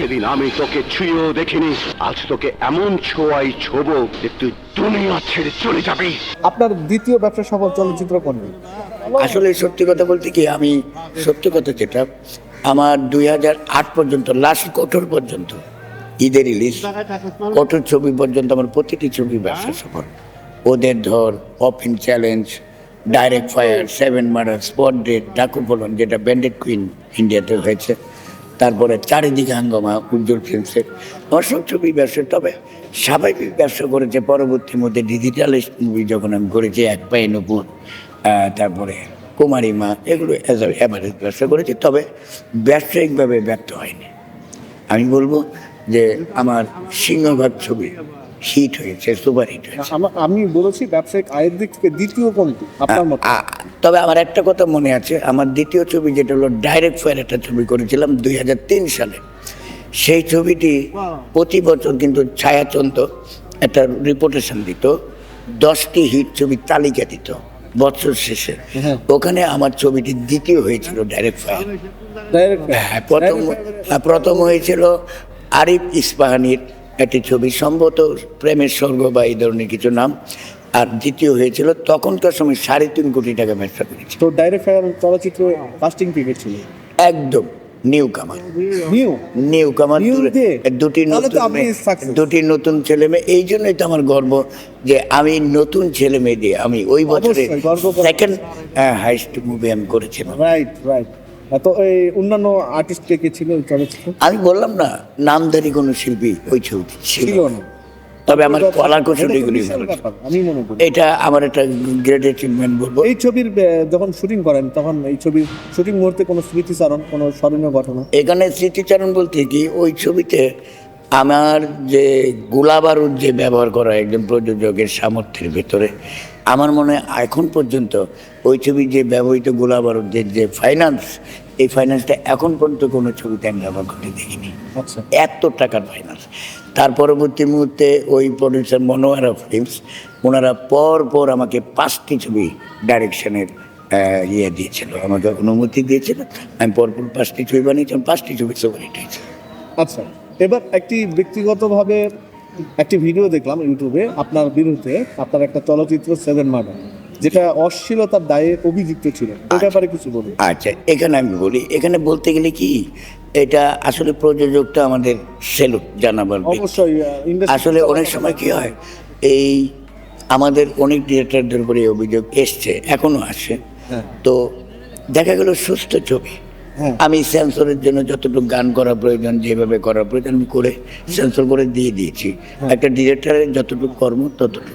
সেদিন আমি তোকে ছুঁয়েও দেখিনি। আজ তোকে এমন ছোঁয়াই ছোবো যে তুই দুনিয়া ছেড়ে চলে যাবি। আপনার দ্বিতীয় ব্যবসা সফল চলচ্চিত্র কোনটি? আসলে সত্যি কথা বলতে কি আমি সত্যি কথা যেটা আমার দুই হাজার আট পর্যন্ত লাস্ট কঠোর পর্যন্ত ঈদের রিলিজ কঠোর ছবি পর্যন্ত আমার প্রতিটি ছবি ব্যবসা সফল। ওদের ধর often challenge direct fire seven murder spot dead Daku বলন যেটা ব্যান্ডেড কুইন ইন্ডিয়াতে হয়েছে। তারপরে চারিদিকে হাঙ্গমা, উজ্জ্বল ফিল্মসের অসংখ্য ছবি ব্যবসা, তবে স্বাভাবিক ব্যবসা করেছে পরবর্তী মধ্যে ডিজিটাল মুভি যখন আমি করেছি, এক পায়ে নপুর তারপরে কুমারী মা, এগুলো অ্যাজ অ্যাভারেজ ব্যবসা করেছি, তবে ব্যবসায়িকভাবে ব্যর্থ হয়নি। আমি বলব যে আমার সিংহভাগ ছবি হিট হয়েছে সুপার হিট হয়েছে। আমি বলেছি ব্যবসায়িক আয়ের দিক থেকে দ্বিতীয় কোনটি? আপনার মত? তবে আমার একটা কথা মনে আছে আমার দ্বিতীয় ছবি যেটা হলো ডাইরেক্ট ফায়ার একটা ছবি করেছিলাম দু হাজার তিন সালে। সেই ছবিটি প্রতি বছর কিন্তু ছায়াচন্দ্র একটা রিপোর্টেশন দিত দশটি হিট ছবির তালিকা দিত বছর শেষে। হ্যাঁ। ওখানে আমার ছবিটি দ্বিতীয় হয়েছিল ডাইরেক্ট ফায়ার হ্যাঁ প্রথম হ্যাঁ, প্রথম হয়েছিল আরিফ ইস্পাহানির একটি ছবি সম্ভবত প্রেমের স্বর্গ বা এই ধরনের কিছু নাম। আর দ্বিতীয় হয়েছিল তখনকার সময় সাড়ে তিন কোটি টাকা ব্যবসা করেছে। তো ডাইরেক্ট চলচ্চিত্র কাস্টিং টিকিট ছিল একদম নিউ কামার নিউ? নিউ দিয়ে? দুটি নতুন। দুটি নতুন ছেলে মেয়ে। এই জন্যই তো আমার গর্ব যে আমি নতুন ছেলে মেয়ে দিয়ে আমি ওই বছরে সেকেন্ড হাইস্ট মুভি আমি করেছিলাম। রাইট রাইট তো এই অন্যান্য আর্টিস্ট কে কে ছিল ওই চলচ্চিত্র? আমি বললাম না নামদারি কোনো শিল্পী ওই ছবিটি ছিল। না। তবে আমার কলা কৌশলীগুলি আমি মনে করি। এটা আমার একটা গ্রেট অ্যাচিভমেন্ট বলব। এই ছবির যখন শুটিং করেন তখন এই ছবির শুটিং মুহূর্তে কোনো স্মৃতিচারণ কোনো স্মরণীয় ঘটনা? এখানে স্মৃতিচারণ বলতে কি ওই ছবিতে আমার যে গোলা বারুদ যে ব্যবহার করা একজন প্রযোজকের সামর্থ্যের ভেতরে আমার মনে হয় এখন পর্যন্ত ওই ছবির যে ব্যবহৃত গোলা বারুদের যে ফাইন্যান্স এই ফাইন্যান্সটা এখন পর্যন্ত কোনো ছবিতে আমি ব্যবহার করতে দেখিনি। আচ্ছা। এত টাকার ফাইন্যান্স তার পরবর্তী মুহূর্তে ওই প্রডিউসার মনোয়ারা ফিল্মস ওনারা পর পর আমাকে পাঁচটি ছবি ডাইরেকশনের ইয়ে দিয়েছিল আমাকে অনুমতি দিয়েছিল। আমি পরপর পাঁচটি ছবি বানিয়েছিলাম পাঁচটি ছবি হয়েছে আচ্ছা এবার একটি ব্যক্তিগতভাবে একটি ভিডিও দেখলাম ইউটিউবে আপনার বিরুদ্ধে আপনার একটা চলচ্চিত্র সেভেন মার্ডার যেটা অশ্লীলতার দায়ে অভিযুক্ত ছিল। ওই ব্যাপারে কিছু বলুন। আচ্ছা এখানে আমি বলি এখানে বলতে গেলে কি এটা আসলে প্রযোজকটা আমাদের সেলুট জানাবার অবশ্যই আসলে অনেক সময় কি হয় এই আমাদের অনেক ডিরেক্টরদের উপরে অভিযোগ এসছে এখনও আসে। হ্যাঁ। তো দেখা গেল সুস্থ ছবি। আমি সেন্সরের জন্য যতটুকু গান করা প্রয়োজন যেভাবে করা প্রয়োজন আমি করে সেন্সর করে দিয়ে দিয়েছি। হ্যাঁ। একটা ডিরেক্টরের যতটুকু কর্ম ততটুকু।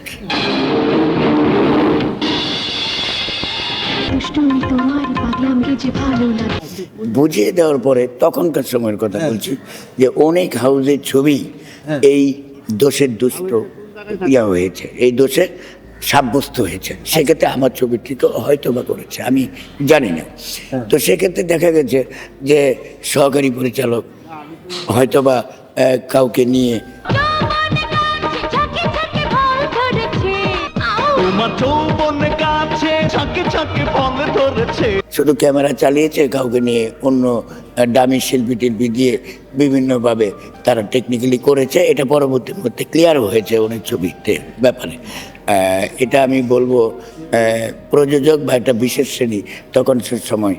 বুঝিয়ে দেওয়ার পরে তখনকার সময়ের কথা হ্যাঁ। বলছি যে অনেক হাউজের ছবি এই দোষের দুষ্ট ইয়া হয়েছে। এই দোষে সাব্যস্ত হয়েছে সেক্ষেত্রে আমার ছবিটি তো হয়তো বা করেছে আমি জানি না হ্যাঁ। তো সেক্ষেত্রে দেখা গেছে যে সহকারী পরিচালক হয়তোবা কাউকে নিয়ে তোমার কাছে ভঙ ধরেছে। শুধু ক্যামেরা চালিয়েছে, কাউকে নিয়ে অন্য ডামি শিল্পী টিল্পী দিয়ে বিভিন্নভাবে তারা টেকনিক্যালি করেছে। এটা পরবর্তী মধ্যে ক্লিয়ার হয়েছে অনেক ছবিতে, ব্যাপারে। এটা আমি বলব প্রযোজক বা একটা বিশেষ শ্রেণি তখন সে সময়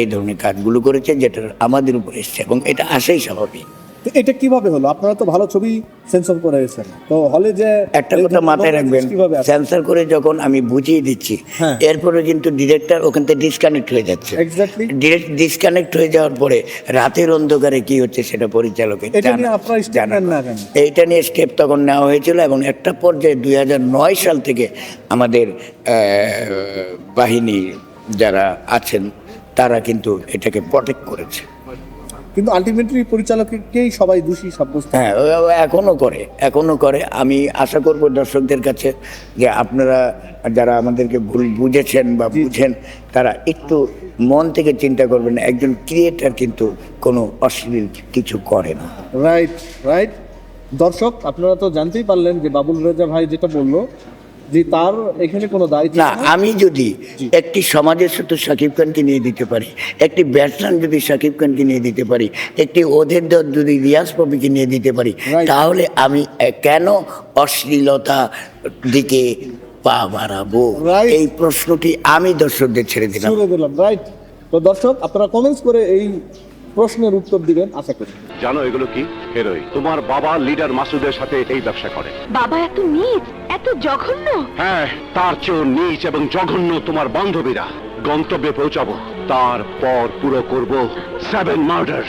এই ধরনের কাজগুলো করেছে যেটা আমাদের উপর এসছে এবং এটা আসেই স্বাভাবিক। এটা কীভাবে হলো আপনারা তো ভালো ছবি সেন্সর করে এসেছেন তো হলে যে একটা কথা মাথায় রাখবেন আসে? করে যখন আমি বুঝিয়ে দিচ্ছি হ্যাঁ। এরপরে কিন্তু ডিরেক্টর ওখান থেকে ডিসকানেক্ট হয়ে যাচ্ছে. ডিরেক্ট ডিসকানেক্ট হয়ে যাওয়ার পরে রাতের অন্ধকারে কি হচ্ছে সেটা পরিচালকের এটা জানা- নিয়ে আপনারা step না কেন? এইটা নিয়ে স্টেপ তখন নেওয়া হয়েছিল এবং একটা পর্যায়ে দুই নয় সাল থেকে আমাদের আহ, বাহিনী যারা আছেন তারা কিন্তু এটাকে প্রটেক্ট করেছে কিন্তু আলটিমেটলি পরিচালককেই সবাই দোষী সাব্যস্ত। হ্যাঁ ও- ও করে এখনও করে। আমি আশা করব দর্শকদের কাছে যে আপনারা যারা আমাদেরকে ভুল বুঝেছেন বা বুঝেন তারা একটু মন থেকে চিন্তা করবেন একজন ক্রিয়েটার কিন্তু কোনো অশ্লীল কিছু করে না। রাইট রাইট দর্শক আপনারা তো জানতেই পারলেন যে বাবুল রেজা ভাই যেটা বলল যে তার এখানে কোনো দায়িত্ব না আমি যদি একটি সমাজের সাথে শাকিব খানকে নিয়ে দিতে পারি একটি ব্যাটসম্যান যদি শাকিব খানকে নিয়ে দিতে পারি একটি ওদের দল যদি রিয়াজ পপিকে নিয়ে দিতে পারি তাহলে আমি কেন অশ্লীলতা দিকে পা বাড়াবো. এই প্রশ্নটি আমি দর্শকদের ছেড়ে দিলাম। ছুড়ে দিলাম রাইট তো দর্শক আপনারা কমেন্টস করে এই প্রশ্নের উত্তর দিবেন আশা করি। জানো এগুলো কি? হেরোই তোমার বাবা লিডার মাসুদের সাথে এই ব্যবসা করে। বাবা এত নিচ এত জঘন্য? হ্যাঁ তার চেয়েও নিচ এবং জঘন্য তোমার বান্ধবীরা। গন্তব্যে পৌঁছাবো তারপর পুরো করব সেভেন মার্ডার